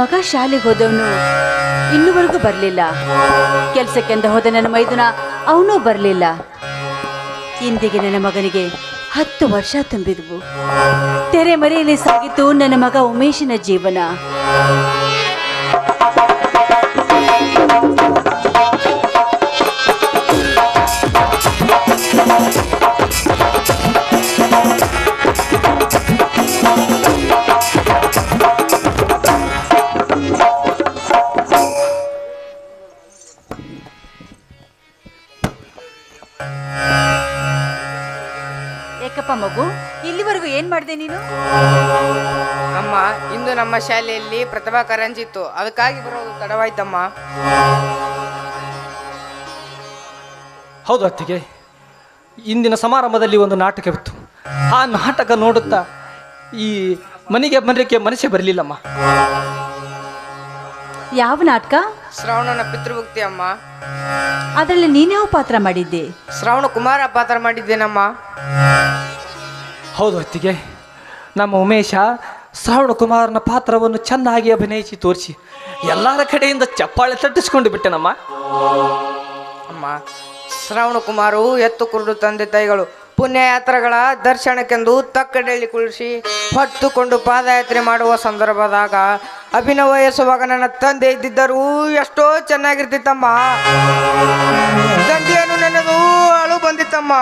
ಮಗ ಶಾಲೆಗೆ ಹೋದವನು. ಇನ್ನುವರೆಗೂ ಬರಲಿಲ್ಲ. ಕೆಲಸಕ್ಕೆಂದ ಹೋದ ನನ್ನ ಮೈದುನ ಅವನೂ ಬರಲಿಲ್ಲ. ಇಂದಿಗೆ ನನ್ನ ಮಗನಿಗೆ ಹತ್ತು ವರ್ಷ ತುಂಬಿದ್ವು. ತೆರೆ ಮರೆಯಲ್ಲಿ ಸಾಗಿತ್ತು ನನ್ನ ಮಗ ಉಮೇಶನ ಜೀವನ. ಮಗು ಇಲ್ಲಿವರೆಗೂ ಏನ್ ಮಾಡಿದೆ ನೀನು? ಅಮ್ಮ ಇಂದು ನಮ್ಮ ಶಾಲೆಯಲ್ಲಿ ಪ್ರತಿಭಾ ಕಾರಂಜಿ ಇತ್ತು ಅದಕ್ಕಾಗಿ ಬರೋದು ತಡವಾಯ್ತಮ್ಮ. ಹೌದು ಅತ್ತಿಗೆ ಇಂದಿನ ಸಮಾರಂಭದಲ್ಲಿ ಒಂದು ನಾಟಕವಿತ್ತು. ಆ ನಾಟಕ ನೋಡುತ್ತಾ ಈ ಮನೆಗೆ ಮನೆಗೆ ಮನಸ್ಸೇ ಬರಲಿಲ್ಲಮ್ಮ. ಯಾವ ನಾಟಕ? ಶ್ರಾವಣನ ಪಿತೃಭಕ್ತಿ ಅಮ್ಮ. ಅದರಲ್ಲಿ ನೀನ್ಯಾವ ಪಾತ್ರ ಮಾಡಿದ್ದೆ? ಶ್ರಾವಣ ಕುಮಾರ ಪಾತ್ರ ಮಾಡಿದ್ದೇನಮ್ಮ. ಹೌದು ಹೊತ್ತಿಗೆ ನಮ್ಮ ಉಮೇಶ ಶ್ರಾವಣ ಕುಮಾರನ ಪಾತ್ರವನ್ನು ಚೆನ್ನಾಗಿ ಅಭಿನಯಿಸಿ ತೋರಿಸಿ ಎಲ್ಲರ ಕಡೆಯಿಂದ ಚಪ್ಪಾಳೆ ತಟ್ಟಿಸ್ಕೊಂಡು ಬಿಟ್ಟೆನಮ್ಮ. ಅಮ್ಮ ಶ್ರಾವಣ ಕುಮಾರು ಎತ್ತು ಕುರುಡು ತಂದೆ ತಾಯಿಗಳು ಪುಣ್ಯಯಾತ್ರೆಗಳ ದರ್ಶನಕ್ಕೆಂದು ತಕ್ಕಡೆಯಲ್ಲಿ ಕುಳಿಸಿ ಹೊತ್ತುಕೊಂಡು ಪಾದಯಾತ್ರೆ ಮಾಡುವ ಸಂದರ್ಭದಾಗ ಅಭಿನವ ವಯಸ್ಸುವಾಗ ನನ್ನ ತಂದೆ ಇದ್ದಿದ್ದರೂ ಎಷ್ಟೋ ಚೆನ್ನಾಗಿರ್ತಿತ್ತಮ್ಮ. ತಂದೆಯನ್ನು ನೆನೆದು ಅಳು ಬಂದಿತ್ತಮ್ಮ.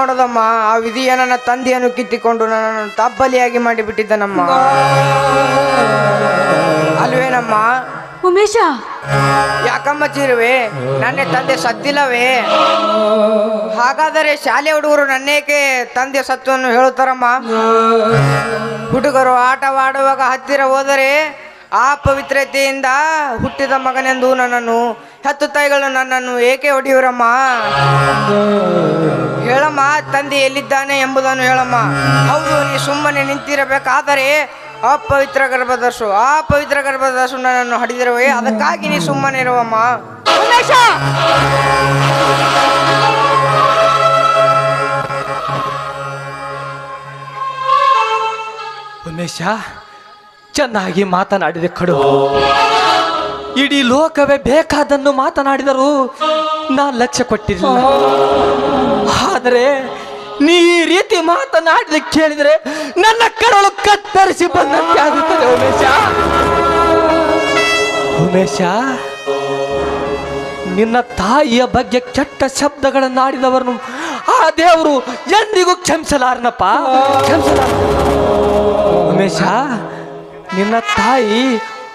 ಮಾಡೋದಮ್ಮ ಆ ವಿಧಿಯ ನನ್ನ ತಂದೆಯನ್ನು ಕಿತ್ತಿಕೊಂಡು ನನ್ನನ್ನು ತಬ್ಬಲಿಯಾಗಿ ಮಾಡಿಬಿಟ್ಟಿದ್ದನಮ್ಮ. ಅಲ್ವೇನಮ್ಮ? ಉಮೇಶ! ಯಾಕಮ್ಮ ಚಿರುವೆ? ನನ್ನ ತಂದೆ ಸತ್ತಿಲ್ಲವೇ? ಹಾಗಾದರೆ ಶಾಲೆ ಹುಡುಗರು ನನ್ನೇಕೆ ತಂದೆ ಸತ್ವವನ್ನು ಹೇಳುತ್ತಾರಮ್ಮ? ಹುಡುಗರು ಆಟವಾಡುವಾಗ ಹತ್ತಿರ ಹೋದರೆ ಆ ಪವಿತ್ರತೆಯಿಂದ ಹುಟ್ಟಿದ ಮಗನೆಂದು ನನ್ನನ್ನು ಹತ್ತು ತಾಯಿಗಳು ನನ್ನನ್ನು ಏಕೆ ಹೊಡೆಯುವರಮ್ಮ ಹೇಳಮ್ಮ ತಂದೆ ಎಲ್ಲಿದ್ದಾನೆ ಎಂಬುದನ್ನು ಹೇಳಮ್ಮ. ಹೌದು ನೀ ಸುಮ್ಮನೆ ನಿಂತಿರಬೇಕಾದರೆ ಆ ಪವಿತ್ರ ಗರ್ಭದರ್ಶು ಆ ಪವಿತ್ರ ಗರ್ಭದರ್ಶು ನನ್ನನ್ನು ಹಡಿದಿರುವೆ. ಅದಕ್ಕಾಗಿ ನೀ ಸುಮ್ಮನೆ ಇರುವಮ್ಮ. ಉಮೇಶ! ಉಮೇಶ ಚೆನ್ನಾಗಿ ಮಾತನಾಡಿದೆ ಕಡು. ಇಡೀ ಲೋಕವೇ ಬೇಕಾದನ್ನು ಮಾತನಾಡಿದರು ನಾ ಲಕ್ಷ್ಯ ಕೊಟ್ಟಿರಲಿಲ್ಲ. ಆದರೆ ನೀ ಈ ರೀತಿ ಮಾತನಾಡಲಿಕ್ಕೆ ಕೇಳಿದರೆ ನನ್ನ ಕರಳು ಕತ್ತರಿಸಿ ಬಂದಂತೆ ಆಗುತ್ತದೆ, ಉಮೇಶ. ಉಮೇಶ, ನಿನ್ನ ತಾಯಿಯ ಬಗ್ಗೆ ಕೆಟ್ಟ ಶಬ್ದಗಳನ್ನಾಡಿದವರನ್ನು ಆ ದೇವರು ಎಂದಿಗೂ ಕ್ಷಮಿಸಲಾರನಪ್ಪ? ಕ್ಷಮಿಸಲಾರ ಉಮೇಶ, ನಿನ್ನ ತಾಯಿ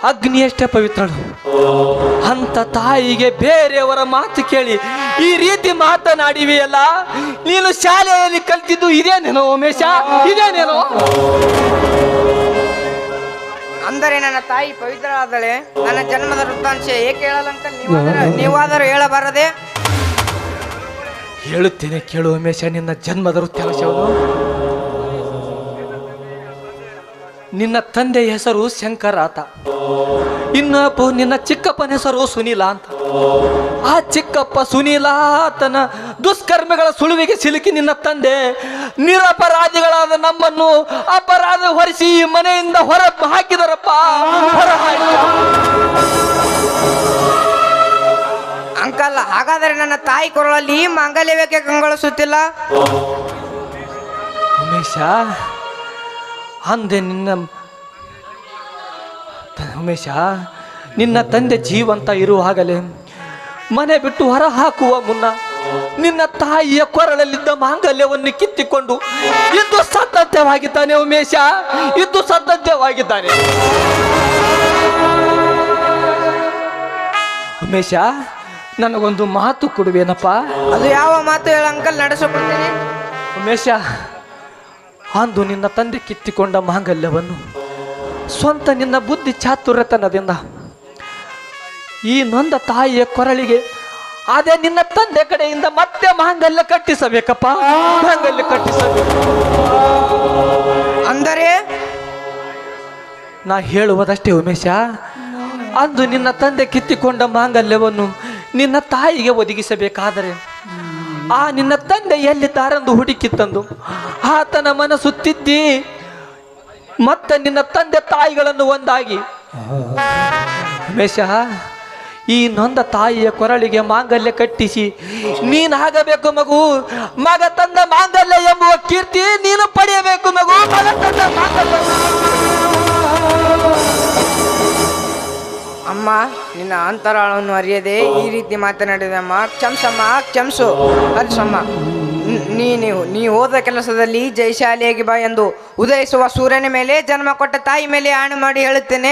ಅಗ್ನಿಯಷ್ಟೇ ಪವಿತ್ರಳು ಅಂತ ತಾಯಿಗೆ ಬೇರೆಯವರ ಮಾತು ಕೇಳಿ ಈ ರೀತಿ ಮಾತನಾಡಿವೆಯಲ್ಲ ನೀನು ಶಾಲೆಯಲ್ಲಿ ಕಲ್ತಿದ್ದು ಇದೇನೇನೋ ಉಮೇಶ? ಇದೇನೇನೋ? ಅಂದರೆ ನನ್ನ ತಾಯಿ ಪವಿತ್ರಳಾದಳೆ ನನ್ನ ಜನ್ಮದ ವೃತ್ತಾಂಶ ಏಕೆ ಹೇಳಲಂತ ನೀವಾದರೂ ನೀವಾದರೂ ಹೇಳಬಾರದೆ? ಹೇಳುತ್ತೇನೆ ಕೇಳು ಉಮೇಶ ನಿನ್ನ ಜನ್ಮದ ವೃತ್ತಾಂಶವನ್ನು ನಿನ್ನ ತಂದೆ ಹೆಸರು ಶಂಕರ ಆತ. ಇನ್ನೊಬ್ಬ ನಿನ್ನ ಚಿಕ್ಕಪ್ಪನ ಹೆಸರು ಸುನೀಲ ಅಂತ. ಆ ಚಿಕ್ಕಪ್ಪ ಸುನೀಲ ಆತನ ದುಷ್ಕರ್ಮಿಗಳ ಸುಳುವಿಗೆ ಸಿಲುಕಿ ನಿನ್ನ ತಂದೆ. ನಿರಪರಾಧಿಗಳಾದ ನಮ್ಮನ್ನು ಅಪರಾಧ ಹೊರಿಸಿ ಮನೆಯಿಂದ ಹೊರ ಹಾಕಿದರಪ್ಪ. ಅಂಕಲ್ಲ ಹಾಗಾದ್ರೆ ಅಂಕಲ್ ಹಾಗಾದರೆ ನನ್ನ ತಾಯಿ ಕೊರಳಲ್ಲಿ ಮಾಂಗಲ್ಯವೇಕೆ ಕಂಗೊಳಿಸುತ್ತಿಲ್ಲ? ಉಮೇಶ ಅಂದೆ ನಿನ್ನ ಉಮೇಶ ನಿನ್ನ ತಂದೆ ಜೀವಂತ ಇರುವಾಗಲೇ ಮನೆ ಬಿಟ್ಟು ಹೊರ ಹಾಕುವ ಮುನ್ನ ನಿನ್ನ ತಾಯಿಯ ಕೊರಳಲ್ಲಿದ್ದ ಮಾಂಗಲ್ಯವನ್ನು ಕಿತ್ತಿಕೊಂಡು ಇದು ಸತತ್ಯವಾಗಿದ್ದಾನೆ ಉಮೇಶ ಇದು ಸತತವಾಗಿದ್ದಾನೆ ಉಮೇಶ ನನಗೊಂದು ಮಾತು ಕೊಡುವೇನಪ್ಪ. ಅದು ಯಾವ ಮಾತು ಹೇಳ ಅಂಕಲ್ ನಡೆಸಿಕೊಡ್ತೀನಿ. ಉಮೇಶ ಅಂದು ನಿನ್ನ ತಂದೆ ಕಿತ್ತಿಕೊಂಡ ಮಾಂಗಲ್ಯವನ್ನು ಸ್ವಂತ ನಿನ್ನ ಬುದ್ಧಿ ಚಾತುರ್ಯತನದಿಂದ ಈ ನೊಂದ ತಾಯಿಯ ಕೊರಳಿಗೆ ಅದೇ ನಿನ್ನ ತಂದೆ ಕಡೆಯಿಂದ ಮತ್ತೆ ಮಾಂಗಲ್ಯ ಕಟ್ಟಿಸಬೇಕಪ್ಪ. ಮಾಂಗಲ್ಯ ಕಟ್ಟಿಸಬೇಕು. ಅಂದರೆ? ನಾ ಹೇಳುವುದಷ್ಟೇ ಉಮೇಶ. ಅಂದು ನಿನ್ನ ತಂದೆ ಕಿತ್ತಿಕೊಂಡ ಮಾಂಗಲ್ಯವನ್ನು ನಿನ್ನ ತಾಯಿಗೆ ಒದಗಿಸಬೇಕಾದರೆ ಆ ನಿನ್ನ ತಂದೆ ಎಲ್ಲಿದ್ದಾರೆಂದು ಹುಡುಕಿ ತಂದು? ಆತನ ಮನಸ್ಸು ತಿದ್ದಿ ಮತ್ತೆ ನಿನ್ನ ತಂದೆ ತಾಯಿಗಳನ್ನು ಒಂದಾಗಿ. ಮೇಷ, ಈ ನೊಂದ ತಾಯಿಯ ಕೊರಳಿಗೆ ಮಾಂಗಲ್ಯ ಕಟ್ಟಿಸಿ, ನೀನಾಗಬೇಕು ಮಗು. ಮಗ ತಂದ ಮಾಂಗಲ್ಯ ಎಂಬುವ ಕೀರ್ತಿ ನೀನು ಪಡೆಯಬೇಕು ಮಗು. ಮಗ ತಂದ ಮಾಂಗಲ್ಯ. ಅಮ್ಮ, ನಿನ್ನ ಅಂತರಾಳವನ್ನು ಅರಿಯದೆ ಈ ರೀತಿ ಮಾತನಾಡಿದಮ್ಮ ಕ್ಷಮಸಮ್ಮ ಕ್ಷಮಸು ಹರಿಸಮ್ಮ ನೀ ನೀವು ನೀ ಹೋದ ಕೆಲಸದಲ್ಲಿ ಜಯಶಾಲಿಯಾಗಿ ಬಾ ಎಂದು ಉದಯಿಸುವ ಸೂರ್ಯನ ಮೇಲೆ, ಜನ್ಮ ಕೊಟ್ಟ ತಾಯಿ ಮೇಲೆ ಆಣೆ ಮಾಡಿ ಹೇಳುತ್ತೇನೆ.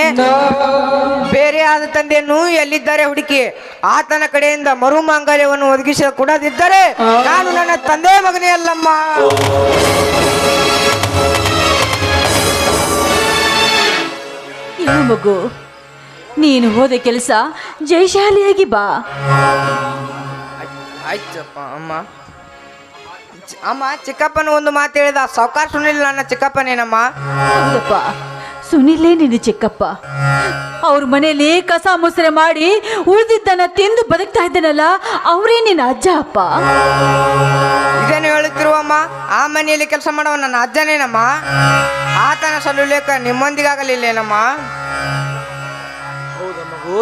ಬೇರೆ ಆದ ತಂದೆಯನ್ನು ಎಲ್ಲಿದ್ದಾರೆ ಹುಡುಕಿ? ಆತನ ಕಡೆಯಿಂದ ಮರು ಮಾಂಗಲ್ಯವನ್ನು ಒದಗಿಸ ಕೊಡದಿದ್ದರೆ ನಾನು ನನ್ನ ತಂದೆ ಮಗನೇ ಅಲ್ಲಮ್ಮ. ಮಗು ನೀನು ಹೋದ ಕೆಲಸ ಜಯಶಾಲಿಯಾಗಿ ಬಾ. ಆಯ್ತಪ್ಪ ಅಮ್ಮ. ಚ- ಅಮ್ಮ ಚಿಕ್ಕಪ್ಪನ ಒಂದು ಮಾತು ಹೇಳಿದ. ಸಾವುಕಾರ ಸುನಿಲ್ ನನ್ನ ಚಿಕ್ಕಪ್ಪನೇನಮ್ಮ? ಹೌದಪ್ಪ ಸುನಿಲೇ ನಿನ್ನ ಚಿಕ್ಕಪ್ಪ. ಅವ್ರ ಮನೆಯಲ್ಲಿ ಕಸ ಮುಸರೆ ಮಾಡಿ ಉಳಿದಿದ್ದನ್ನ ತಿಂದು ಬದುಕ್ತಾ ಇದ್ದಾನಲ್ಲ ಅವರೇ ನಿನ್ನ ಅಜ್ಜ ಅಪ್ಪ. ಇದೇನು ಹೇಳುತ್ತಿರುವಮ್ಮ? ಆ ಮನೆಯಲ್ಲಿ ಕೆಲಸ ಮಾಡುವ ನನ್ನ ಅಜ್ಜನೇನಮ್ಮ? ಆತನ ಸಲ್ಲುಲೇಖ ನಿಮ್ಮೊಂದಿಗಾಗಲಿಲ್ಲೇನಮ್ಮ? ಹೌದಾ ಮಗು?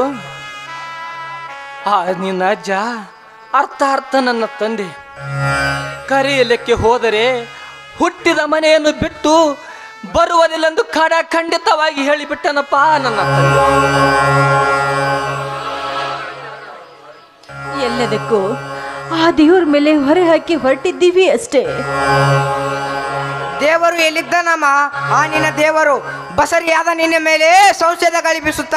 ಆ ನಿನ್ನ ಅಜ್ಜ ಅರ್ಥ ಅರ್ಥ ನನ್ನ ತಂದೆ. ಕರೆಯಲಿಕ್ಕೆ ಹೋದರೆ ಹುಟ್ಟಿದ ಮನೆಯನ್ನು ಬಿಟ್ಟು ಬರುವುದಿಲ್ಲೆಂದು ಖಡ ಖಂಡಿತವಾಗಿ ಹೇಳಿಬಿಟ್ಟನಪ್ಪ ನನ್ನ ತಂದೆ. ಎಲ್ಲದಕ್ಕೂ ಆ ದೇವರ ಮೇಲೆ ಹೊರೆ ಹಾಕಿ ಹೊರಟಿದ್ದೀವಿ ಅಷ್ಟೇ. ದೇವರು ಎಲ್ಲಿದ್ದಾನಮ್ಮ? ಆ ನಿನ್ನ ದೇವರು ಬಸರಿಯಾದ ನಿನ್ನ ಮೇಲೆ ಸಂಶಯದ ಗಾಳಿ ಬೀಸುತ್ತ?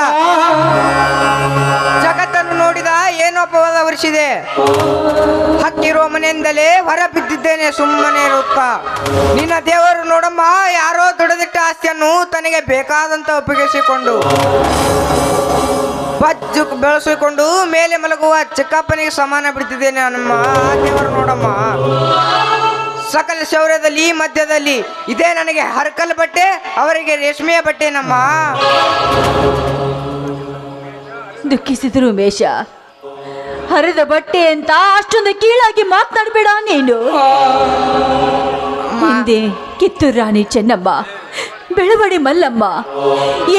ಜಗತ್ತನ್ನು ನೋಡಿದ ಏನೋ ಪವಾದ ವರ್ಷಿದೆ ಹಕ್ಕಿರುವ ಮನೆಯಿಂದಲೇ ಹೊರ ಬಿದ್ದಿದ್ದೇನೆ, ಸುಮ್ಮನೆ ರೂಪ ನಿನ್ನ ದೇವರು ನೋಡಮ್ಮ, ಯಾರೋ ದುಡದಿಟ್ಟ ಆಸ್ತಿಯನ್ನು ತನಗೆ ಬೇಕಾದಂತ ಒಪ್ಪಿಗೆಸಿಕೊಂಡು, ಬಜ್ಜು ಬೆಳೆಸಿಕೊಂಡು ಮೇಲೆ ಮಲಗುವ ಚಿಕ್ಕಪ್ಪನಿಗೆ ಸಮಾನ ಬಿಡ್ತಿದ್ದೇನೆ ನಮ್ಮ ದೇವರು ನೋಡಮ್ಮ. ಸಕಲ ಶೌರ್ಯದಲ್ಲಿ ಮಧ್ಯದಲ್ಲಿ. ಇದೇ ನನಗೆ ಹರಕಲ್ ಬಟ್ಟೆ ಅವರಿಗೆ ರೇಷ್ಮೆಯ ಬಟ್ಟೆ ನಮ್ಮ. ದುಃಖಿಸಿದ್ರು ಮೇಷ ಹರಿದ ಬಟ್ಟೆ ಅಂತ ಅಷ್ಟೊಂದು ಕೀಳಾಗಿ ಮಾತನಾಡಬೇಡ ನೀನು. ಮುಂದೆ ಕಿತ್ತೂರು ರಾಣಿ ಚೆನ್ನಮ್ಮ. ಬೆಳವಡಿ ಮಲ್ಲಮ್ಮ.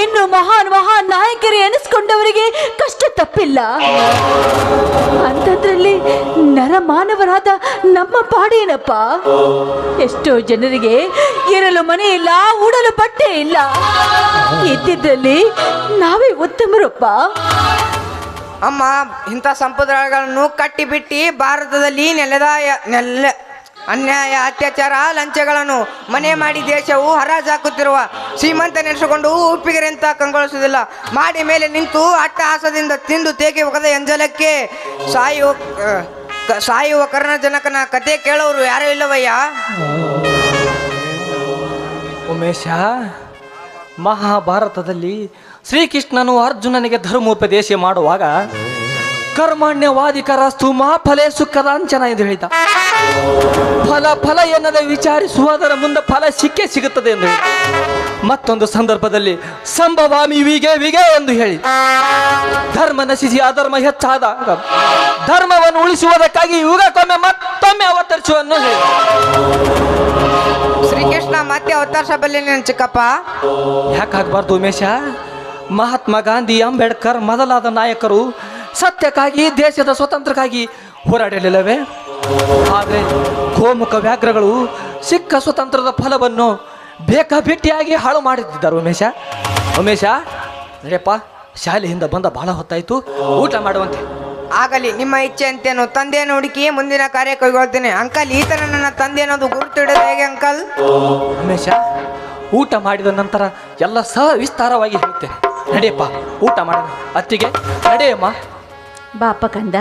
ಇನ್ನು ಮಹಾನ್ ಮಹಾನ್ ನಾಯಕರೇ ಎನಿಸ್ಕೊಂಡವರಿಗೆ ಕಷ್ಟ ತಪ್ಪಿಲ್ಲ. ಅಂಥದ್ರಲ್ಲಿ ನರಮಾನವರಾದ ನಮ್ಮ ಪಾಡೇನಪ್ಪ ಎಷ್ಟೋ ಜನರಿಗೆ ಇರಲು ಮನೆ ಇಲ್ಲ ಉಡಲು ಬಟ್ಟೆ ಇಲ್ಲ. ಇದ್ದಿದ್ರಲ್ಲಿ ನಾವೇ ಉತ್ತಮರಪ್ಪ ಅಮ್ಮ, ಇಂಥ ಸಂಪ್ರದಾಯಗಳನ್ನು ಕಟ್ಟಿಬಿಟ್ಟು ಭಾರತದಲ್ಲಿ ನೆಲದಾಯ ನೆಲ ಅನ್ಯಾಯ, ಅತ್ಯಾಚಾರ, ಲಂಚಗಳನ್ನು ಮನೆ ಮಾಡಿ ದೇಶವು ಹರಾಜಾಕುತ್ತಿರುವ ಶ್ರೀಮಂತ ನೆನೆಸಿಕೊಂಡು ಉಪ್ಪಿಗೆರೆಂತ ಕಂಗೊಳಿಸುವುದಿಲ್ಲ. ಮಾಡಿ ಮೇಲೆ ನಿಂತು ಅಟ್ಟಹಾಸದಿಂದ ತಿಂದು ತೇಗೆ ಒಗದ ಎಂಜಲಕ್ಕೆ ಸಾಯುವ ಸಾಯುವ ಕರ್ಣಜನಕನ ಕತೆ ಕೇಳೋರು ಯಾರೂ ಇಲ್ಲವಯ್ಯ? ಉಮೇಶ, ಮಹಾಭಾರತದಲ್ಲಿ ಶ್ರೀಕೃಷ್ಣನು ಅರ್ಜುನನಿಗೆ ಧರ್ಮೋಪದೇಶ ಮಾಡುವಾಗ ಕರ್ಮಣ್ಯವಾದಿಕರಸ್ತು ಮಹಾಫಲೇ ಸುಖದಾಂಚನ ಎಂದು ಹೇಳಿದ. ಫಲ ಫಲ ಎನ್ನದೆ ವಿಚಾರಿಸುವುದರ ಮುಂದೆ ಫಲ ಸಿಕ್ಕೇ ಸಿಗುತ್ತದೆ ಎಂದು ಹೇಳಿ ಮತ್ತೊಂದು ಸಂದರ್ಭದಲ್ಲಿ ಸಂಭವಾಮಿ ವಿಗೆ ವಿಗೆ ಎಂದು ಹೇಳಿ. ಧರ್ಮ ನಶಿಸಿ ಅಧರ್ಮ ಹೆಚ್ಚಾದ ಧರ್ಮವನ್ನು ಉಳಿಸುವುದಕ್ಕಾಗಿ ಯುಗಕ್ಕೊಮ್ಮೆ ಮತ್ತೊಮ್ಮೆ ಅವತರಿಸುವನ್ನು ಹೇಳಿ. ಶ್ರೀಕೃಷ್ಣ ಮತ್ತೆ ಅವತಾರ ಸಭೆಯಲ್ಲಿ ನನ್ನ ಚಿಕ್ಕಪ್ಪ? ಯಾಕಾಗಬಾರ್ದು ಉಮೇಶ? ಮಹಾತ್ಮ ಗಾಂಧಿ ಅಂಬೇಡ್ಕರ್ ಮೊದಲಾದ ನಾಯಕರು ಸತ್ಯಕ್ಕಾಗಿ ದೇಶದ ಸ್ವತಂತ್ರಕ್ಕಾಗಿ ಹೋರಾಡಲಿಲ್ಲವೇ? ಆದರೆ ಗೋಮುಖ ವ್ಯಾಘ್ರಗಳು ಸಿಕ್ಕ ಸ್ವತಂತ್ರದ ಫಲವನ್ನು ಬೇಕಾಬಿಟ್ಟಿಯಾಗಿ ಹಾಳು ಮಾಡುತ್ತಿದ್ದಾರೆ ಉಮೇಶ. ಉಮೇಶ ನಡೆಯಪ್ಪ ಶಾಲೆಯಿಂದ ಬಂದ ಬಹಳ ಹೊತ್ತಾಯಿತು. ಊಟ ಮಾಡುವಂತೆ. ಆಗಲಿ ನಿಮ್ಮ ಇಚ್ಛೆ ಅಂತೇನು ತಂದೆಯನ್ನು ಹುಡುಕಿ ಮುಂದಿನ ಕಾರ್ಯ ಕೈಗೊಳ್ತೇನೆ. ಅಂಕಲ್ ಈತನ ನನ್ನ ತಂದೆ ಅನ್ನೋದು ಗುರುತಿಡೋದು ಹೇಗೆ ಅಂಕಲ್? ಉಮೇಶ ಊಟ ಮಾಡಿದ ನಂತರ ಎಲ್ಲ ಸಹ ವಿಸ್ತಾರವಾಗಿ ಹೇಳ್ತೇನೆ. ನಡೆಯಪ್ಪ ಊಟ ಮಾಡೋಣ. ಅತ್ತಿಗೆ ನಡೆಯಮ್ಮ. ಬಾಪ ಕಂದ.